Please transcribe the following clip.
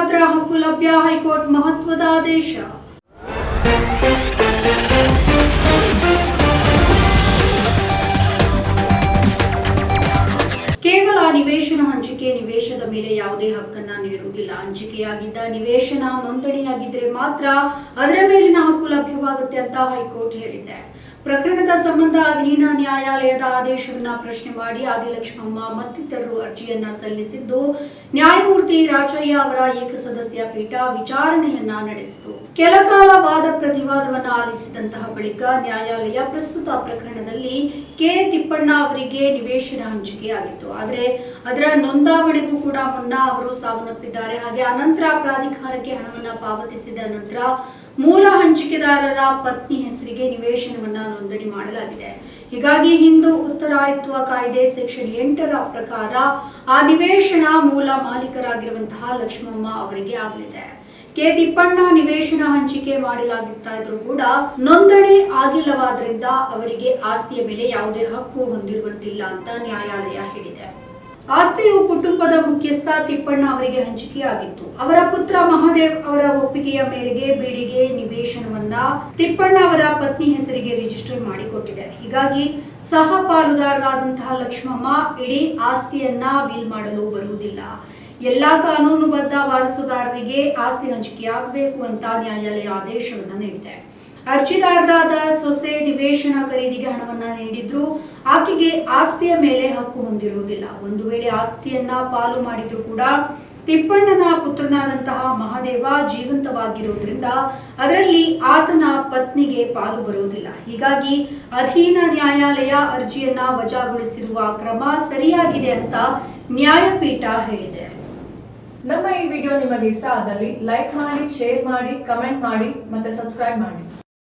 ಮಾತ್ರ ಹಕ್ಕು ಲಭ್ಯ ಹೈಕೋರ್ಟ್ ಮಹತ್ವದ ಆದೇಶ. ಕೇವಲ ನಿವೇಶನ ಹಂಚಿಕೆ, ನಿವೇಶದ ಮೇಲೆ ಯಾವುದೇ ಹಕ್ಕನ್ನ ನೀಡುವುದಿಲ್ಲ. ಹಂಚಿಕೆಯಾಗಿದ್ದ ನಿವೇಶನ ನೋಂದಣಿಯಾಗಿದ್ರೆ ಮಾತ್ರ ಅದರ ಮೇಲಿನ ಹಕ್ಕು ಲಭ್ಯವಾಗುತ್ತೆ ಅಂತ ಹೈಕೋರ್ಟ್ ಹೇಳಿದೆ. ಪ್ರಕರಣದ ಸಂಬಂಧ ಅಧೀನ ನ್ಯಾಯಾಲಯದ ಆದೇಶವನ್ನ ಪ್ರಶ್ನೆ ಮಾಡಿ ಆದಿಲಕ್ಷ್ಮಮ್ಮ ಮತ್ತಿತರರು ಅರ್ಜಿಯನ್ನ ಸಲ್ಲಿಸಿದ್ದು, ನ್ಯಾಯಮೂರ್ತಿ ರಾಜಯ್ಯ ಅವರ ಏಕಸದಸ್ಯ ಪೀಠ ವಿಚಾರಣೆಯನ್ನ ನಡೆಸಿತು. ಕೆಲಕಾಲ ವಾದ ಪ್ರತಿವಾದವನ್ನ ಆಲಿಸಿದಂತಹ ಬಳಿಕ ನ್ಯಾಯಾಲಯ ಪ್ರಸ್ತುತ ಪ್ರಕರಣದಲ್ಲಿ ಕೆ. ತಿಪ್ಪಣ್ಣ ಅವರಿಗೆ ನಿವೇಶನ ಹಂಚಿಕೆಯಾಗಿತ್ತು ಆದರೆ ಅದರ ನೋಂದಾವಣೆಗೂ ಕೂಡ ಮುನ್ನ ಅವರು ಸಾವನ್ನಪ್ಪಿದ್ದಾರೆ. ಹಾಗೆ ಅನಂತರ ಪ್ರಾಧಿಕಾರಕ್ಕೆ ಹಣವನ್ನ ಪಾವತಿಸಿದ ನಂತರ ಮೂಲ ಹಂಚಿಕೆದಾರರ ಪತ್ನಿ ಹೆಸರಿಗೆ ನಿವೇಶನವನ್ನ ನೋಂದಣಿ ಮಾಡಲಾಗಿದೆ. ಹೀಗಾಗಿ ಹಿಂದೂ ಉತ್ತರಾಯಿತ್ವ ಕಾಯ್ದೆ ಸೆಕ್ಷನ್ ಎಂಟರ ಪ್ರಕಾರ ಆ ನಿವೇಶನ ಮೂಲ ಮಾಲೀಕರಾಗಿರುವಂತಹ ಲಕ್ಷ್ಮಮ್ಮ ಅವರಿಗೆ ಆಗಲಿದೆ. ಕೆ ತಿಪ್ಪಣ್ಣ ನಿವೇಶನ ಹಂಚಿಕೆ ಮಾಡಲಾಗುತ್ತಾ ಇದ್ರೂ ಕೂಡ ನೋಂದಣಿ ಆಗಿಲ್ಲವಾದ್ರಿಂದ ಅವರಿಗೆ ಆಸ್ತಿಯ ಮೇಲೆ ಯಾವುದೇ ಹಕ್ಕು ಹೊಂದಿರುವಂತಿಲ್ಲ ಅಂತ ನ್ಯಾಯಾಲಯ ಹೇಳಿದೆ. ಆಸ್ತಿಯು ಕುಟುಂಬದ ಮುಖ್ಯಸ್ಥ ತಿಪ್ಪಣ್ಣ ಅವರಿಗೆ ಹಂಚಿಕೆಯಾಗಿತ್ತು. ಅವರ ಪುತ್ರ ಮಹಾದೇವ್ ಅವರ ಒಪ್ಪಿಗೆಯ ಮೇರೆಗೆ ಬೀಡಿಗೆ ನಿವೇಶನವನ್ನ ತಿಪ್ಪಣ್ಣ ಅವರ ಪತ್ನಿ ಹೆಸರಿಗೆ ರಿಜಿಸ್ಟರ್ ಮಾಡಿಕೊಟ್ಟಿದೆ. ಹೀಗಾಗಿ ಸಹ ಪಾಲುದಾರರಾದಂತಹ ಲಕ್ಷ್ಮಮ್ಮ ಇಡೀ ಆಸ್ತಿಯನ್ನ ವೀಲ್ ಮಾಡಲು ಬರುವುದಿಲ್ಲ. ಎಲ್ಲಾ ಕಾನೂನುಬದ್ಧ ವಾರಸುದಾರರಿಗೆ ಆಸ್ತಿ ಹಂಚಿಕೆಯಾಗಬೇಕು ಅಂತ ನ್ಯಾಯಾಲಯ ಆದೇಶವನ್ನು ನೀಡಿದೆ. ಅರ್ಜಿದಾರರಾದ ಸೊಸೆ ನಿವೇಶನ ಖರೀದಿಗೆ ಹಣವನ್ನ ನೀಡಿದ್ರು. ಆಕೆಗೆ ಆಸ್ತಿಯ ಮೇಲೆ ಹಕ್ಕು ಹೊಂದಿರುವುದಿಲ್ಲ. ಒಂದು ವೇಳೆ ಆಸ್ತಿಯನ್ನ ಪಾಲು ಮಾಡಿದ್ರು ಕೂಡ ತಿಪ್ಪಣ್ಣನ ಪುತ್ರನಾದಂತಹ ಮಹಾದೇವ ಜೀವಂತವಾಗಿರುವುದರಿಂದ ಅದರಲ್ಲಿ ಆತನ ಪತ್ನಿಗೆ ಪಾಲು ಬರುವುದಿಲ್ಲ. ಹೀಗಾಗಿ ಅಧೀನ ನ್ಯಾಯಾಲಯ ಅರ್ಜಿಯನ್ನ ವಜಾಗೊಳಿಸಿರುವ ಕ್ರಮ ಸರಿಯಾಗಿದೆ ಅಂತ ನ್ಯಾಯಪೀಠ ಹೇಳಿದೆ. ನಮ್ಮ ಈ ವಿಡಿಯೋ ನಿಮಗೆ ಇಷ್ಟ ಆದಲ್ಲಿ ಲೈಕ್ ಮಾಡಿ, ಶೇರ್ ಮಾಡಿ, ಕಮೆಂಟ್ ಮಾಡಿ ಮತ್ತೆ ಸಬ್ಸ್ಕ್ರೈಬ್ ಮಾಡಿ.